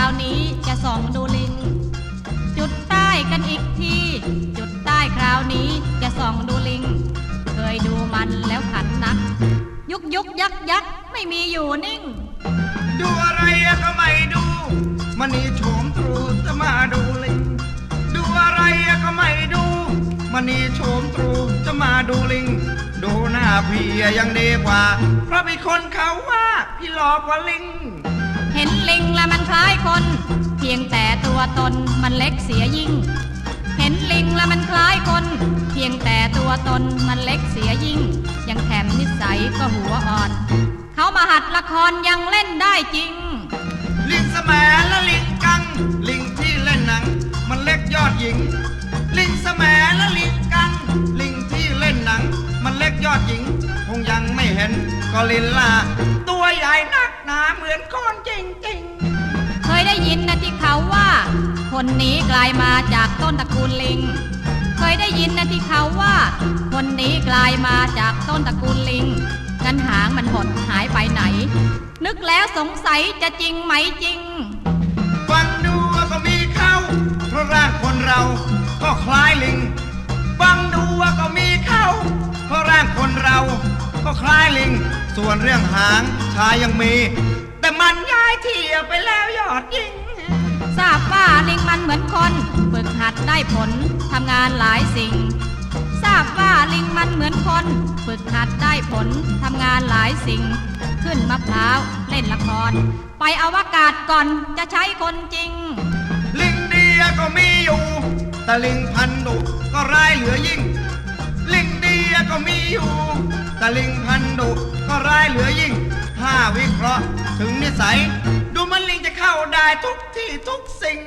ราวนี้จะส่องดูลิง จุดใต้กันอีกที จุดใต้คราวนี้จะส่องดูลิง เคยดูมันแล้วขันนัก ยุกยุกยักยักไม่มีอยู่นิ่ง ดูอะไรก็ไม่ดูมันนี่โฉมตรูจะมาดูลิง ดูอะไรก็ไม่ดูมันนี่โฉมตรูจะมาดูลิง ดูหน้าพี่ยังดีกว่า เพราะพี่คนเขาว่าพี่หลอกกว่าลิง เห็นลิงและมันคล้ายคน เพียงแต่ตัวตนมันเล็กเสียยิ่ง เห็นลิงและมันคล้ายคน เพียงแต่ตัวตนมันเล็กเสียยิ่ง ยังแถมนิสัยก็หัวอ่อน เขามาหัดละครยังเล่นได้จริง ลิงสแมและลิงกัง ลิงที่เล่นหนัง มันเล็กยอดหญิง ลิงสแมและลิงกัง ลิงที่เล่นหนัง มันเล็กยอดหญิง คงยังไม่เห็นก็ลินลาตัวใหญ่นัก หนาเหมือนคนจริงเคยได้ยินนะที่เขาว่า คนนี้กลายมาจากต้นตระกูลลิง เคยได้ยินนะที่เขาว่า คนนี้กลายมาจากต้นตระกูลลิงงั้นหางมันหดหายไปไหน นึกแล้วสงสัยจะจริงไหมจริง ๆ ฟังดูก็มีเขาเพราะร่างคนเรา ก็คล้ายลิง ฟังดูก็มีเขาเพราะร่างคนเรา ก็คล้ายลิง ส่วนเรื่องหางชายยังมี แต่มันย้ายที่ไปแล้วยอดยิง ทราบว่าลิงมันเหมือนคนฝึกหัดได้ผลทำงานหลายสิ่ง ทราบว่าลิงมันเหมือนคนฝึกหัดได้ผลทำงานหลายสิ่ง ขึ้นมะพร้าวเล่นละคร ไปอวกาศก่อนจะใช้คนจริง ลิงเดียก็มีอยู่ แต่ลิงพันดุก็ร้ายเหลือยิ่ง ลิงเดียก็มีอยู่ แต่ลิงพันดุ ก็ร้ายเหลือยิ่ง ถ้าวิเคราะห์ถึงนิสัย ดูมันลิงจะเข้าได้ทุกที่ทุกสิ่ง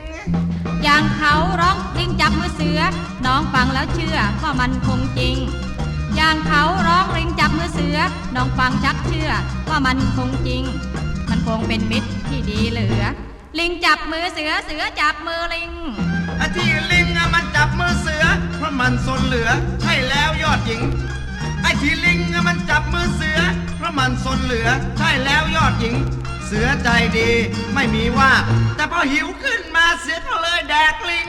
อย่างเขาร้องลิงจับมือเสือ น้องฟังแล้วเชื่อว่ามันคงจริง อย่างเขาร้องลิงจับมือเสือ น้องฟังชักเชื่อว่ามันคงจริง มันคงเป็นมิตรที่ดีเหลือ ลิงจับมือเสือเสือจับมือลิงอาที่ลิงอะมันจับมือเสือ เพราะมันสนเหลือ ใช่แล้วยอดหญิง ไอ้ที่ลิงอะมันจับมือเสือเพ ราะมันสนเหลือใช่แล้วยอดหญิง เสือใจดีไม่มีว่า แต่พอหิวขึ้นมาเสียก็เลยแดกลิง